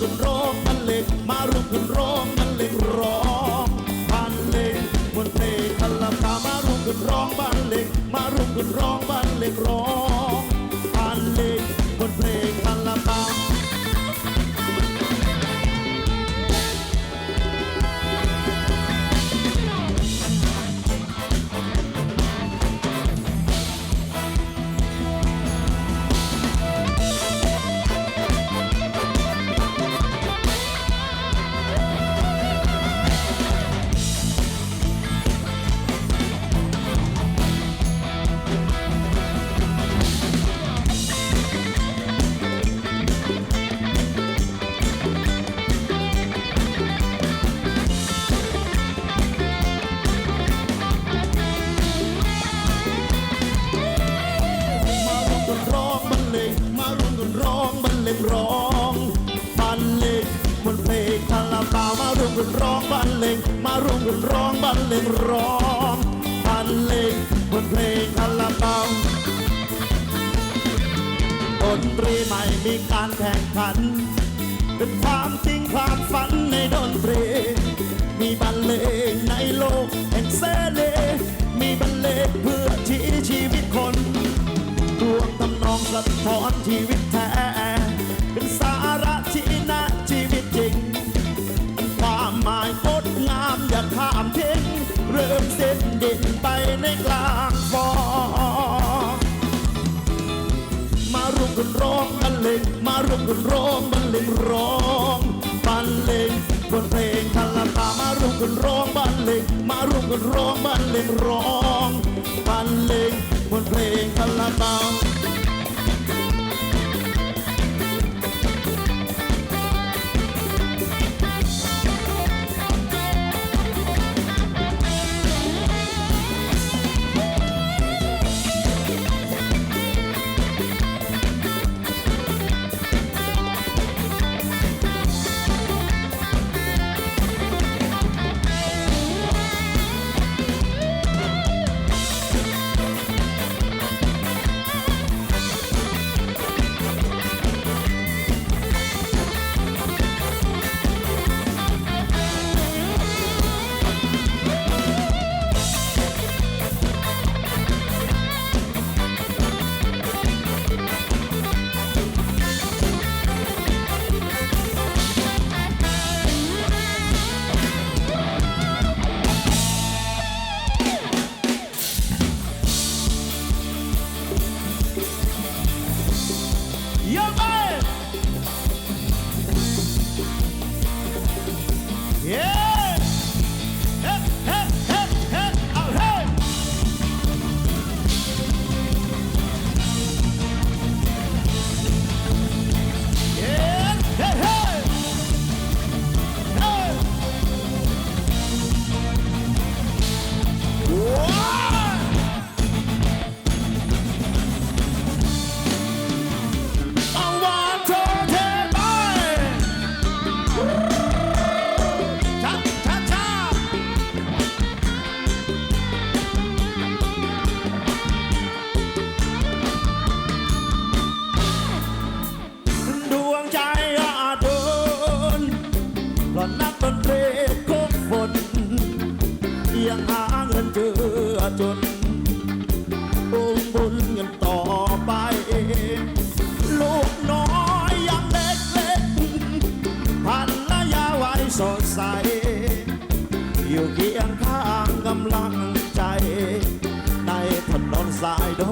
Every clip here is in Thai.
กันร้องบรรเลงมารวมกันร้องบรรเลงร้องบรรเลงบนเพลงคันลำตามารวมกันร้องบรรเลงมารวมกันร้องบรรเลงร้อง กันร้องบรรเลงมาร่วมกันร้องบรรเลงร้องบรรเลงบนเพลงคาราบาวดนตรีใหม่มีการแข่งขัน เป็นความจริงความฝันในดนตรี มีบรรเลงในโลกแห่งเสรีมีบรรเลงเพื่อชีชีวิตคนรวงทำนองสะท้อนชีวิตแท้ ไปในกลางฟองมารวมกันร้องบรรเลงมารวมกันร้องบรรเลงร้องบรรเลงบนเพลงทันละตามารวมกันร้องบรรเลงมารวมกันร้องบรรเลงร้องบรรเลงบนเพลงทันละตา สายด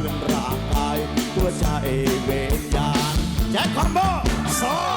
เป็นกีตาร์เป็นร่างกายตัวใจเวียนยานแจ็คคอมโบสอง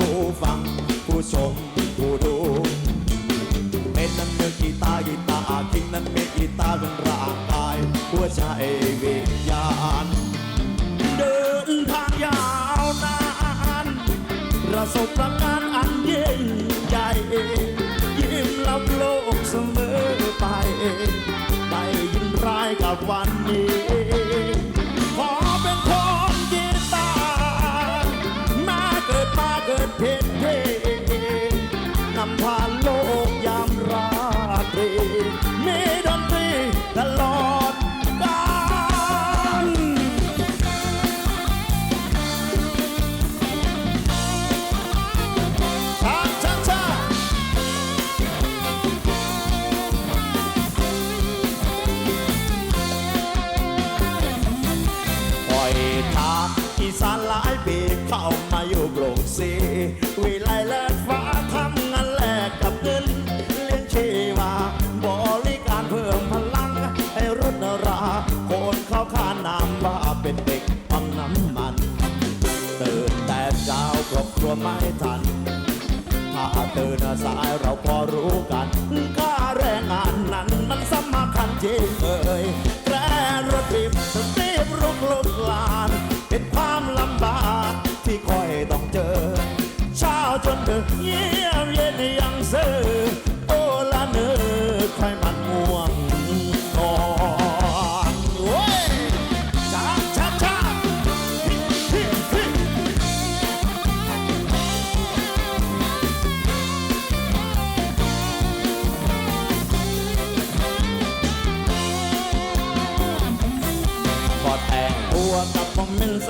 ผู้ฟัง ผู้ชม ผู้ดูเป็นนั้นเมื่อกีตาร์กีตาร์ทิ้งนั้นเป็นกีตาร์เป็นร่างกายหัวใจวิญญาณเดินทางยาวนานประสบการณ์อันยิ่งใหญ่ยิ้มรับโลกเสมอไปได้ยินร้ายกับวันนี้ ครอบครัวไม่ทัน ถ้าตื่นสายเราพอรู้กัน ค่าแรงงานนั้นมันสำคัญจริงเอ่ยแกรรถรีบรีบรุกลุกลาน เป็นความลำบากที่คอยต้องเจอ เช้าจนดึกเยี่ยมเย็นยังเ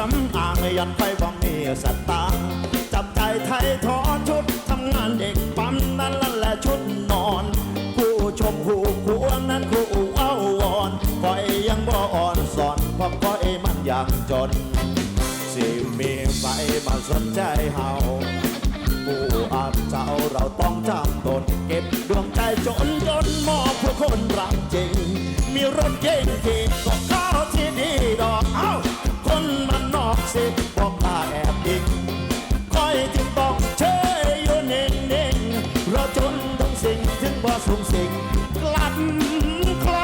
สำอางยันไปว่ามีสตางค์จับใจไทยทอชุดทำงานเด็กปั๊มนั่นละแหละชุดนอน ผู้ชมผู้ควรนั้นผู้เอ้าวอนคอยยังบ่อ่อนสอนเพราะคอยมันยังจน สิมีไฟมาสนใจเฮาผู้อาจเจ้าเราต้องจำตนเก็บดวงใจจนจนมอบเพื่อคนรักจริง มีรถเก่งที่ก็ข้า สิบอกตาแอบดิงคอยจึงต้องเชยอยู่เน่งเน่งเราจนต้งสิ่งถึงบ่สูงสิ่งกลัดใคร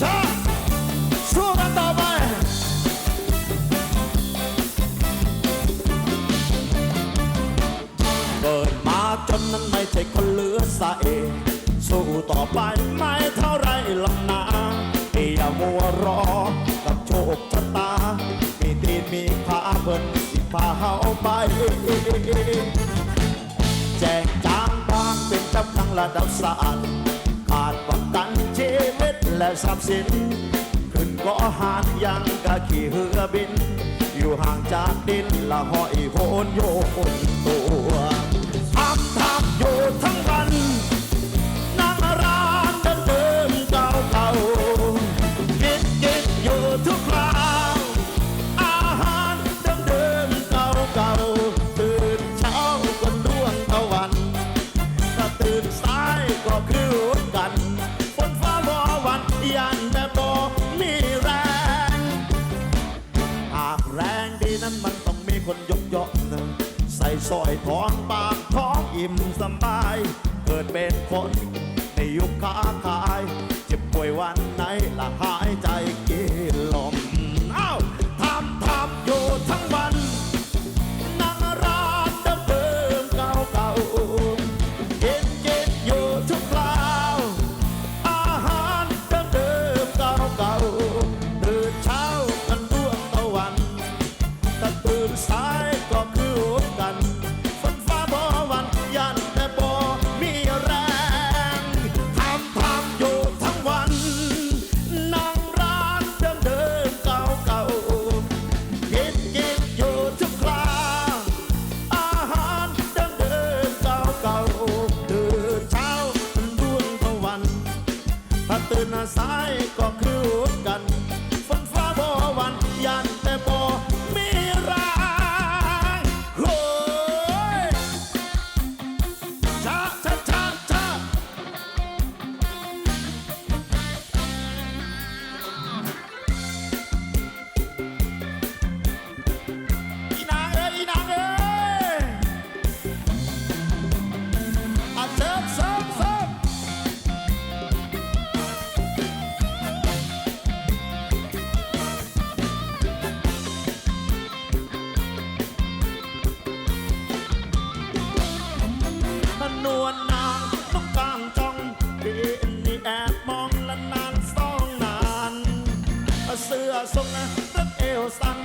ชาสู้กันต่อไปเกิดมาจนนั้นไม่ใช่คนเหลือใสสู้ต่อไป แจกจางบางเป็นจำทั้งระดับสาดขาดประกันชีวิตและทรัพย์สิน ขึ้นเก็หานยังกะขี่เรือบิน อยู่ห่างจากดินละห้อยโหนโยนตัวทับทับอยู่ทั้งวัน สอยทองปากท้องอิ่มสบาย เกิดเป็นคน วลนางต้องกลางจ้องปีนี่แอบมองและนานสองนาน เสื้อทรงรัดเอวสั้น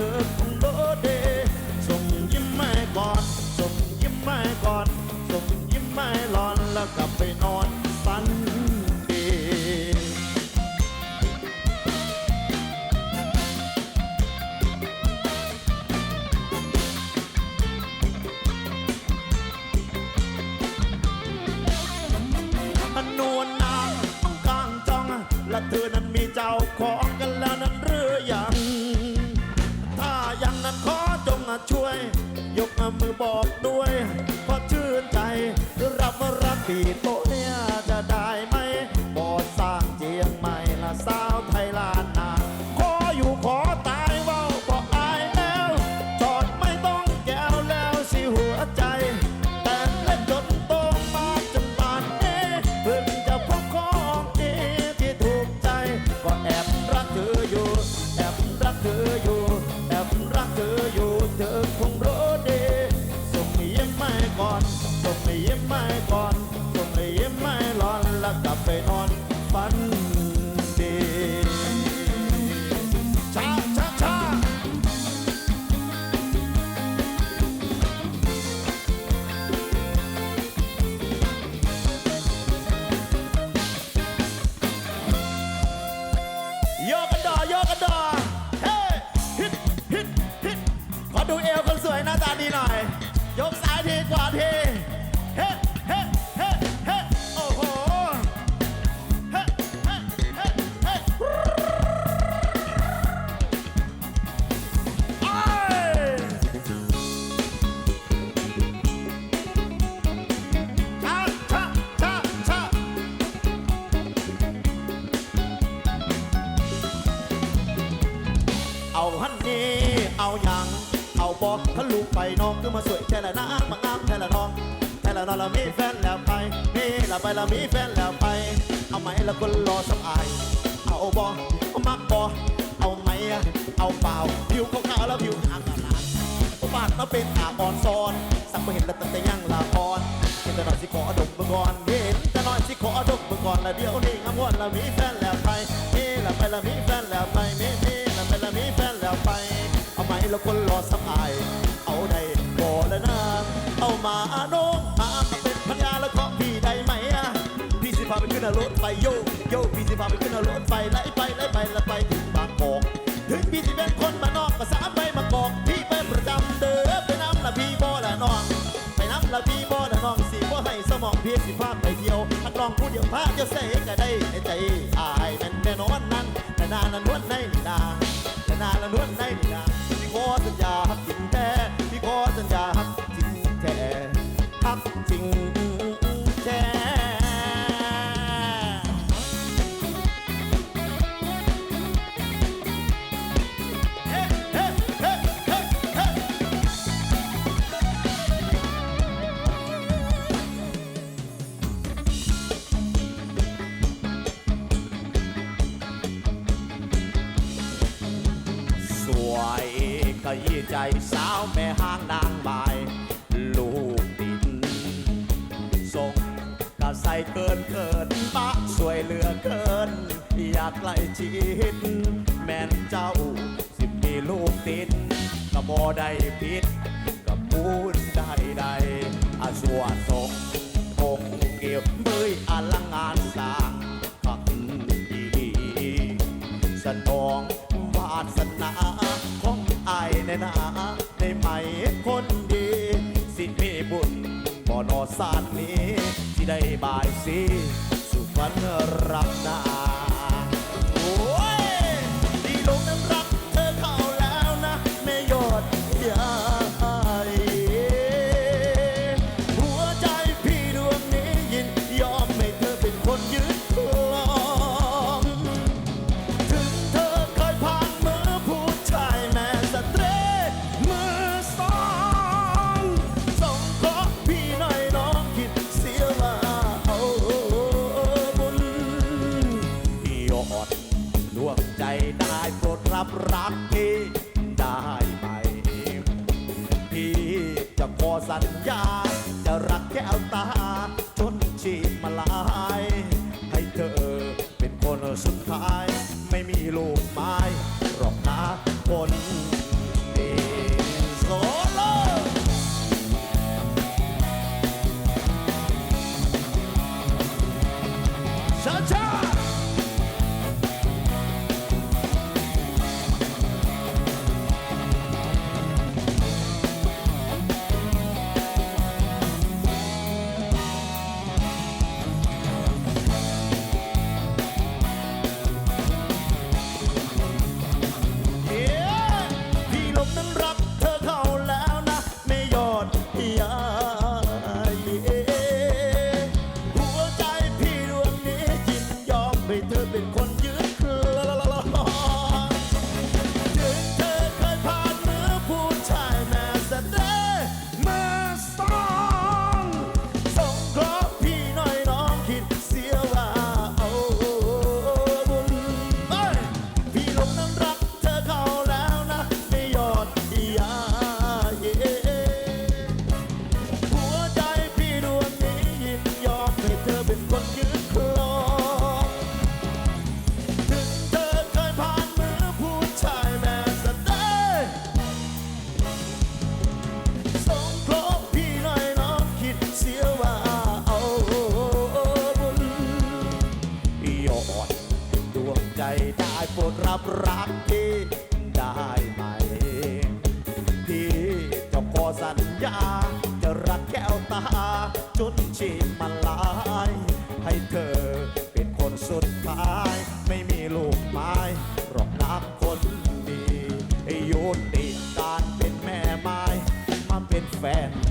ธอคงโดเดส่งยิ้มไม่ก่อน ส่งยิ้มไม่ก่อน ส่งยิ้มไม่หลอนแล้วกลับไปนอนฝัน ไปนอน เอาบอกทะลุไปน้องคือมาสวยแค่ละนางมางามแค่ละน้องแค่ละน้องเรามีแฟนแล้วไปนี่ละไปละมีแฟนแล้วไปเอาไหมละคนรอสักอายเอาบอกเอามักบอเอาไหมอะเอาเปล่าผิวขาวๆแล้วผิวขาวขนาดอุบาทมาเป็นอาบอนซอนสักไม่เห็นแล้วตั้งแต่ยังลาพรเห็นแต่หน่อยสิขอดมเมื่อก่อนเห็นแต่หน่อยสิขอดมเมื่อก่อนแล้วเดี๋ยวนี้งามวนละมีแฟนแล้วไปนี่ละไปละมีแฟนแล้วไปเมนี่ละไปละมีแฟนแล้วไป ไหมแล้วคนรอสบาย เอาได้บ่ละนาเอามาอาน้องหามาเป็นพันยาแล้วขอพี่ได้ไหมอะพี่สิพาไปขึ้นรถไปโยโยกพี่สิพาไปขึ้นรถไปไล่ไปไล่ไปแล้ไปถึงบางกอกถึงพี่สิเป็นคนมานอกภาษาไปมากอกพี่ไปประจำเด้อไปน้ำละพี่บ่ละนอง ไปน้ำละพี่บ่ละนองสิบ่ให้สมองพี่สิพาไปเที่ยวอัดลองพูดเดียวพาเจ้าเสกก็ได้ ยใจสาวแม่ห้างนางบาย ลูกดินทรงกระใสเกินเกินปะสวยเหลือเกิน อยากไกลชิดแม่นเจ้าสิบปีลูกติดกรบโบได้พิษกับพูดได้ใดอาสวดโศาสตร์นี้ที่ได้บายสีสุพรรณรักนา ตเด็ดการเป็นแม่ไม้มาเป็นแฟน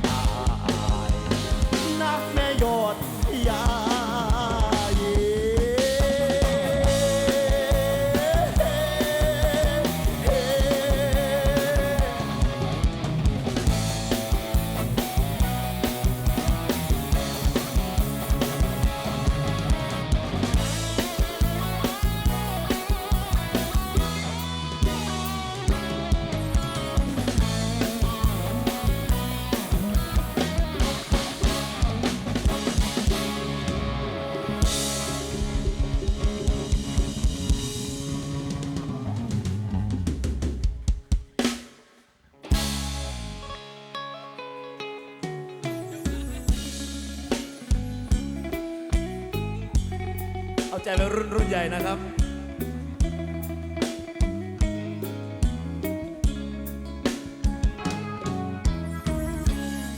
ใจไปรุ่นรุ่นใหญ่นะครับ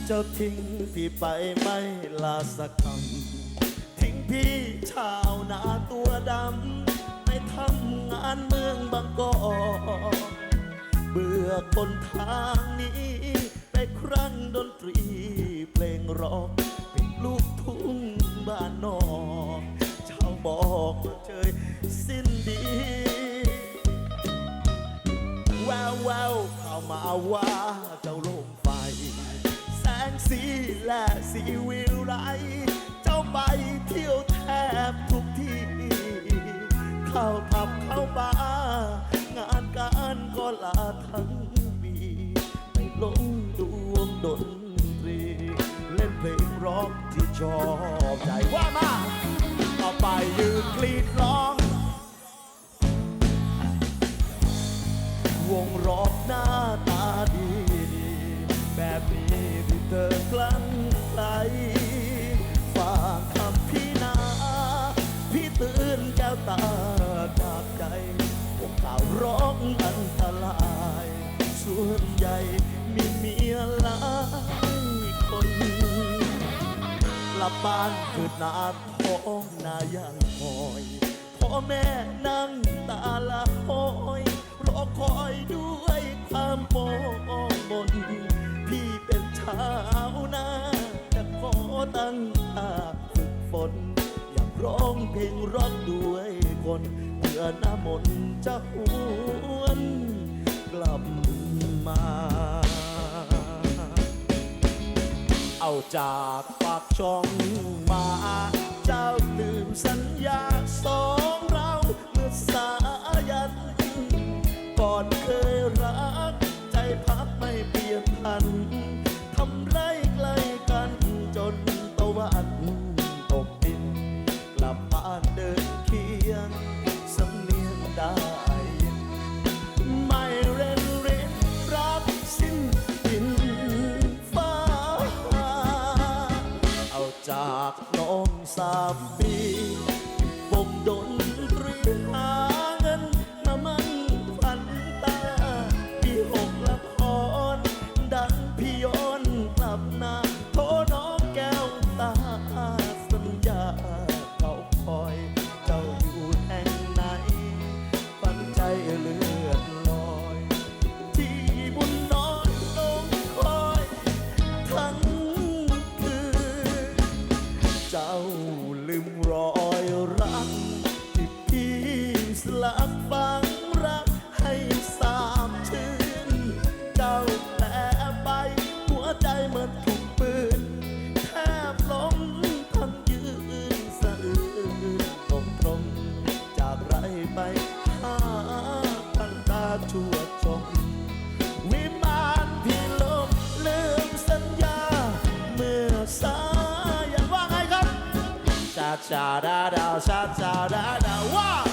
เจ้าทิ้งพี่ไปไม่ลาสักคำทิ้งพี่ชาวนาตัวดำไปทำงานเมืองบางกอกเบื่อคนทางนี้ ไปครั้งดนตรีเพลงร็อกเป็นลูกทุ่งบ้านนอก บอกเชยสิ้นดีแววแววเข้ามาว่าเจ้าลมไฟ แสงสีและสีวิวไรเจ้าไปเที่ยวแทบทุกที่ เข้าผับเข้าบาร์งานการก็ลาทั้งปีไปหลงดวงดนตรี เล่นเพลงร็อกที่ชอบใจว่ามา ต่อไปยืนกรีดร้อง วงรอบหน้าตาดีดีแบบนี้ที่เธอคลั่งไคล้ฝากคำพี่นาพี่ตื่นแก้วตาจากใจพวกข่าวร้องอันตรายส่วนใหญ่มีเมียหลายคนกลับบ้านคือหนา ท้องนายังคอยพ่อแม่นั่งตาละหอยรอคอยด้วยความมองมนพี่เป็นชาวนาจะขอตั้งตาฝึกฝนอยากร้องเพลงร็อกด้วยคนเพื่อน้ามนจะหวนกลับมา เอาจากปากช่องมา เจ้าลืมสัญญาสองเราเมื่อสายัน ก่อนเคยรัก ใจพักไม่เปลี่ยนพันทำไรใกล้กันจนตะวันตกดิน กลับบ้านเดินเคียงสำเนียงได้ไม่เร่นเร่นรักสิ้นดินฟ้า เอาจากน้อง ส ดาดาว